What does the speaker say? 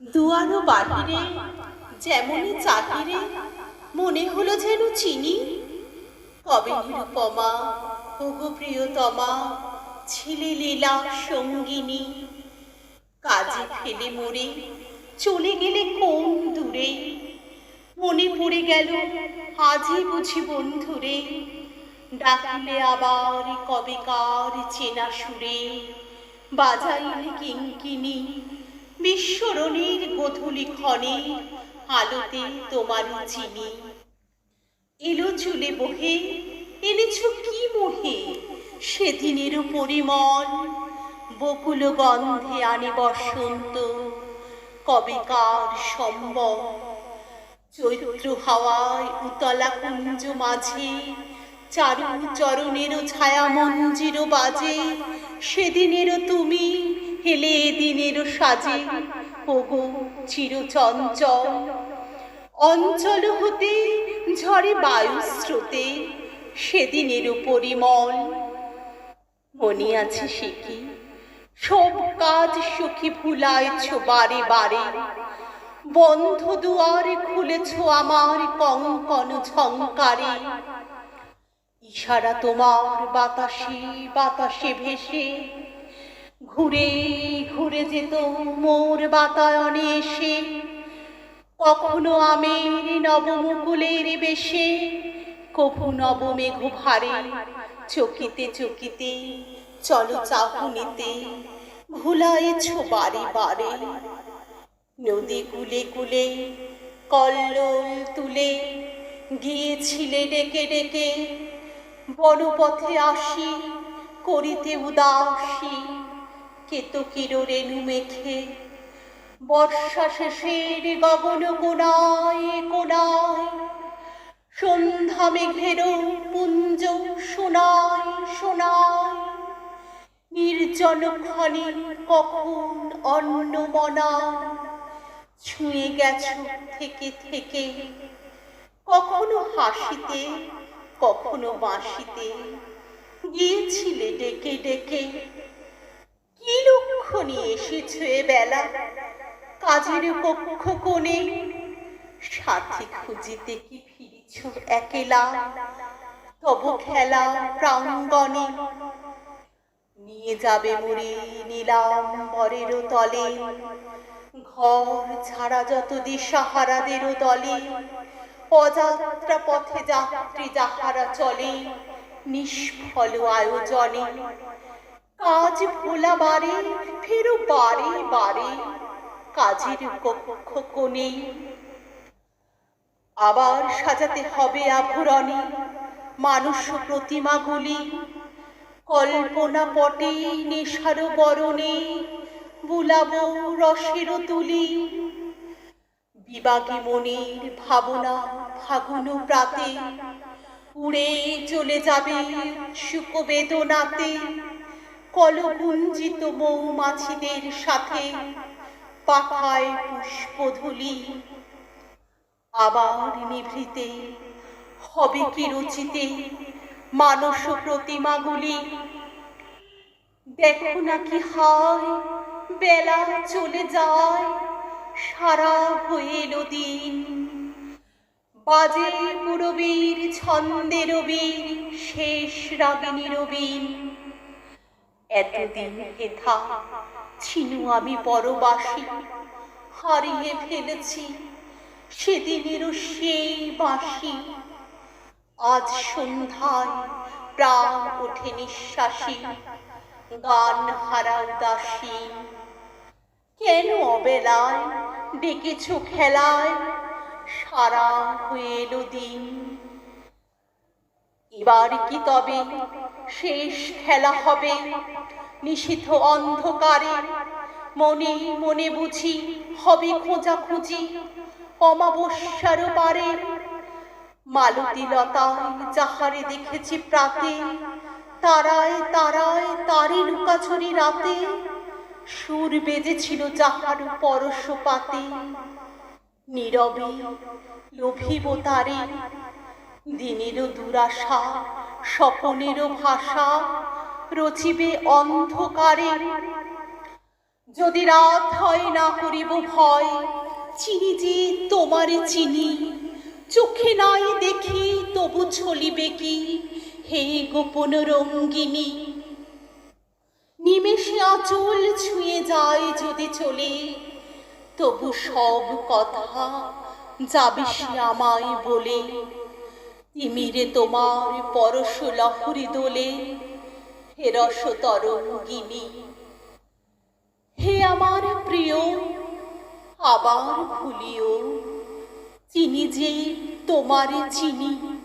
দুয়ারো বাহিরে যেমনই চাহিরে মনে হলো যেন চিনি। কবে নিরুপমা, ওগো প্রিয়তমা, ছিলে লীলা সঙ্গিনী। কাজে ফেলে মরে, চলে গেলে কোন দূরে? মনে পড়ে গেল, আজই বুঝি বন্ধুরে। ডাকিলে আবার কবে কবেকার চেনা সুরে। বাজাইলে কিঙ্কিনি বিস্মরণের গধূলি ক্ষণে আলোতে তোমারই চিনি এলো চুলে বহে, এনেছ কি মোহে? সেদিনেরও পরিমল, বকুল গন্ধে আনে বসন্ত কবেকার সম্ভব চৈত্র হাওয়ায় উতলা কুঞ্জ মাঝে, চারু চরণেরও ছায়া মঞ্জিরও বাজে সেদিনেরও তুমি হেলে এদিনেরও সাজে ওগো চিরচঞ্চল। অঞ্চল হতে ঝরে বায়ু স্রোতে সেদিনেরও পরিমল। মনে আছে সে কি? সব কাজ সখী ভুলাইছ বারে বারে। বন্ধ দুয়ারে খুলেছ আমার কঙ্কন ঝঙ্কারে। ইশারা তোমার বাতাসে বাতাসে ভেসে ঘুরে ঘুরে যেত মোর বাতায়নে এসে, কখনো আমের নবমুকুলের বেশে কভু নবমেঘ ভারে চকিতে চকিতে, চলো চাহুনিতে ভুলাইছ বারে বারে। নদী কুলে কুলে, কল্লোল তুলে গিয়েছিলে ডেকে ডেকে, বনপথে আসি, করিতে উদাসী কেতকিরো রেণু মেখে বর্ষা শেষের গগন কোনায় কোনায় সন্ধ্যা মেঘেরও পুঞ্জ শোনায় শোনায়। নির্জন ক্ষণে কখন অন্ন মনা। ছুঁয়ে গেছ থেকে থেকে। কখনো হাসিতে, কখনো বাঁশিতে। গিয়েছিলে ডেকে ডেকে। কি লক্ষ্য নিয়ে এসেছ বেলা কাজের কক্ষ কোণে সাথী খুঁজিতে কি ফিরিছ একেলা? তব খেলা প্রাঙ্গণে। নিয়ে যাবে মুড়ি নিলাম বরের তলে। ঘর ছাড়া যত দিশাহারাদেরও দলে। অযাত্রা পথে যাত্রী যাহারা চলে, নিষ্ফল আয়োজনে। কাজ ভোলা বারে ফেরো বারে বারে কাজের কক্ষ কোণে। আবার সাজাতে হবে আভরণে, মানুষ প্রতিমাগুলি। কল্পনা পটে নেশার বরণে বুলাবো রসের তুলি। বিবাগী মনের ভাবনা ফাগুন প্রাতে, উড়ে চলে যাবে সুখ বেদনাতে। কলগুঞ্জিত মৌমাছিদের সাথে পাখায় পুষ্পধুলি। আবার নিভৃতে হবে কি রুচিতে মানস প্রতিমাগুলি। দেখো না কি হয়, বেলা চলে যায়, সারা হয়ে দিন। বাজে পুরবীর ছন্দের শেষ রাগিনী রবীন। এতদিন হেথা ছিনু আমি পরবাসী, হারিয়ে ফেলেছি, সেদিনেরও সেই বাঁশি। আজ সন্ধ্যায় প্রাণ ওঠে নিঃশ্বাসী, গান হারা উদাসী কেন অবেলায় ডেকেছ খেলায়? সারা হয়ে এলো দিন। এবার কি তবে? শেষ খেলা হবে। নিষিদ্ধ অন্ধকারে। মনে মনে বুঝি হবে খোঁজাখুঁজি। অমাবস্যার পারে। মালতী লতায় যাহারে দেখেছি প্রাতে, তারায় তারায় তারে লুকাছড়ি রাতে, সুর বেজেছিল যাহার পরশ পাতে। নীরবে লোভিব তারে দিনেরও দুরাশা, স্বপনেরও ভাষা, রচিবে অন্ধকারে। যদি রাত হয় না করিব ভয়, চিনি যে তোমারে চিনি, চোখে নাই দেখি তবু চলিবে কি? হে গোপন রঙ্গিনী, নিমেষে আঁচল ছুঁয়ে যায় যদি চলে, তবু সব কথা যাবে সে আমায় বলে। তিমিরে তোমার পরশ লহরি দোলে, হে রস তরঙ্গিনী। হে আমার প্রিয়, আবার ভুলিও। চিনি যে তোমারে চিনি